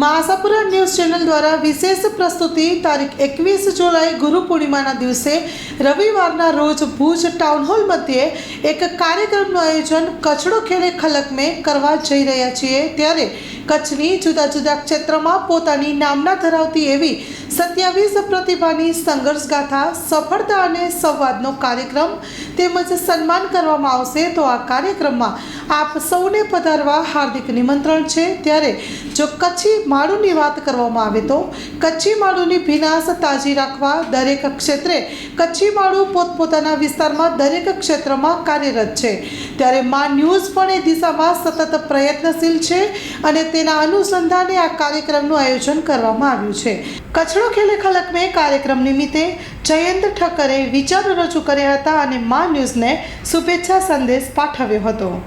મા news channel દ્વારા વિશેષ પ્રસ્તુતિ તારીખ એકવીસ જુલાઈ ગુરુ પૂર્ણિમાના દિવસે રવિવારના રોજ ભુજ ટાઉન હોલ મધ્યે એક કાર્યક્રમનું આયોજન કચડો ખેડે ખલક મેં કરવા જઈ રહ્યા છીએ. ત્યારે કચ્છની જુદા જુદા ક્ષેત્રમાં પોતાની નામના ધરાવતી એવી સત્યાવીસ પ્રતિભાની સંઘર્ષ ગાથા, સફળતા અને સંવાદનો કાર્યક્રમ તેમજ સન્માન કરવામાં આવશે તો આ કાર્યક્રમમાં આપ સૌને પધારવા હાર્દિક નિમંત્રણ છે. ત્યારે જો કચ્છી માળુની વાત કરવામાં આવે તો કચ્છી માળુની ભીનાશ તાજી રાખવા દરેક ક્ષેત્રે કચ્છી માળુ પોતપોતાના વિસ્તારમાં દરેક ક્ષેત્રમાં કાર્યરત છે. ત્યારે મા ન્યૂઝ પણ એ દિશામાં સતત પ્રયત્નશીલ છે અને તેના અનુસંધાને આ કાર્યક્રમનું આયોજન કરવામાં આવ્યું છે. ખેલે ખલક મેં કાર્યક્રમ નિમિત્તે જયંત ઠક્કરે વિચારો રજૂ કર્યા હતા અને મા ન્યૂઝને શુભેચ્છા સંદેશ પાઠવ્યો હતો.